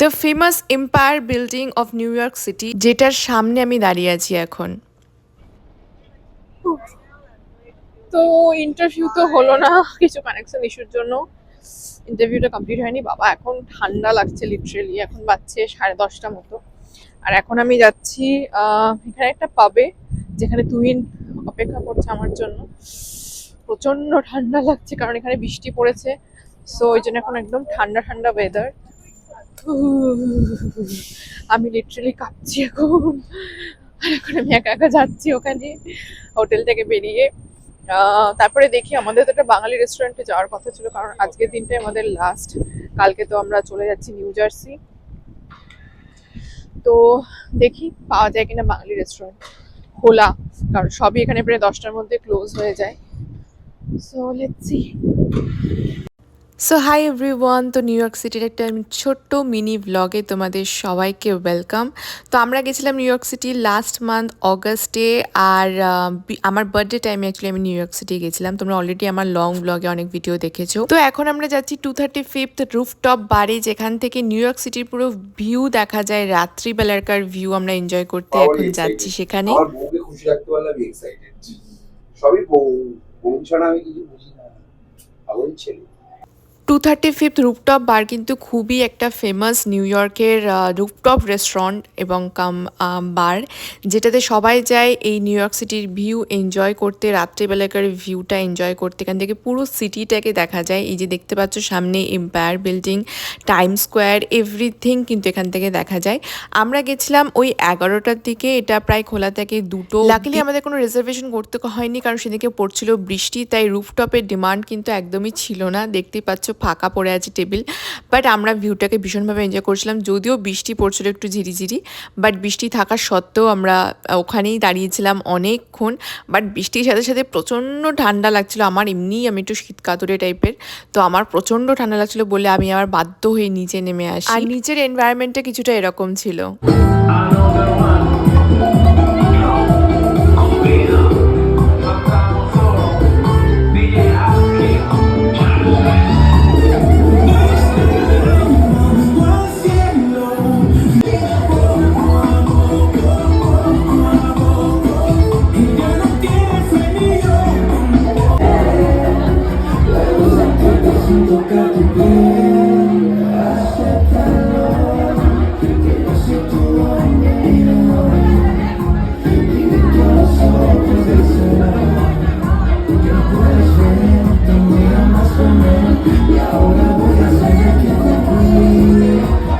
The famous empire building of New York city যেটার সামনে আমি দাঁড়িয়ে আছি এখন। তো ইন্টারভিউ তো হলো না, কিছু কানেকশন ইস্যুর জন্য। ইন্টারভিউটা কমপ্লিট হয়নি। বাবা, এখন ঠান্ডা লাগছে লিটারেলি এখন বাজছে সাড়ে দশটা মতো। আর এখন আমি যাচ্ছি এখানে একটা পাবে যেখানে তুহিন অপেক্ষা করছে আমার জন্য। প্রচণ্ড ঠান্ডা লাগছে, কারণ এখানে বৃষ্টি পড়েছে। সো ওই জন্য এখন একদম ঠান্ডা ঠান্ডা ওয়েদার আমি লিটারেলি কাঁপছি এখন। এখন আমি একা একা যাচ্ছি ওখানে হোটেল থেকে বেরিয়ে। তারপরে দেখি আমাদের তো একটা বাঙালি রেস্টুরেন্টে যাওয়ার কথা ছিল, কারণ আজকের দিনটাই আমাদের লাস্ট কালকে তো আমরা চলে যাচ্ছি নিউ জার্সি তো দেখি পাওয়া যায় কিনা বাঙালি রেস্টুরেন্ট খোলা, কারণ সবই এখানে প্রায় দশটার মধ্যে ক্লোজ হয়ে যায়। So let's so hi everyone তো নিউ ইয়র্ক সিটির একটা ছোট্ট মিনি ব্লগে তোমাদের সবাইকে ওয়েলকাম তো আমরা গেছিলাম New York city last month অগাস্টে আর আমার বার্থডে টাইমে অ্যাকচুয়ালি আমি নিউ ইয়র্ক সিটি গেছিলাম। তোমরা অলরেডি আমার লং ব্লগে অনেক ভিডিও দেখেছ। তো এখন আমরা যাচ্ছি টু থার্টি ফিফথ রুফটপ বাড়ি যেখান থেকে নিউ ইয়র্ক সিটির পুরো ভিউ দেখা যায়। রাত্রিবেলাকার ভিউ আমরা এনজয় করতে এখন যাচ্ছি সেখানে। খুশি রাখতে পারলে এক্সাইটেড সবই বউ বউ ছাড়া আমি কিছু বুঝি না। ছেলে। Two thirty fifth rooftop bar কিন্তু খুবই একটা ফেমাস নিউ ইয়র্কের রুফটপ রেস্টুরেন্ট এবং কাম বার যেটাতে সবাই যায় এই নিউ ইয়র্ক সিটির ভিউ এনজয় করতে রাত্রেবেলাকার ভিউটা এনজয় করতে। এখান থেকে পুরো সিটিটাকে দেখা যায়। এই যে দেখতে পাচ্ছ সামনে Empire Building Time Square everything কিন্তু এখান থেকে দেখা যায়। আমরা গেছিলাম ওই এগারোটার দিকে। এটা প্রায় খোলা থাকে দুটো লাকিলি আমাদের কোনো রিজার্ভেশন করতে হয়নি কারণ সেদিকে পড়ছিল বৃষ্টি তাই রুফটপের ডিমান্ড কিন্তু একদমই ছিল না। দেখতেই পাচ্ছ ফাঁকা পড়ে আছে টেবিল বাট আমরা ভিউটাকে ভীষণভাবে এনজয় করছিলাম। যদিও বৃষ্টি পড়ছিল একটু ঝিরিঝিরি বাট বৃষ্টি থাকা সত্ত্বেও আমরা ওখানেই দাঁড়িয়েছিলাম অনেকক্ষণ বাট বৃষ্টির সাথে সাথে প্রচণ্ড ঠান্ডা লাগছিল। আমার এমনিই আমি একটু শীত টাইপের তো আমার প্রচণ্ড ঠান্ডা লাগছিল বলে আমি আবার বাধ্য হয়ে নিচে নেমে আসি। আর নিচের এনভায়রনমেন্টটা কিছুটা এরকম ছিল। Yeah.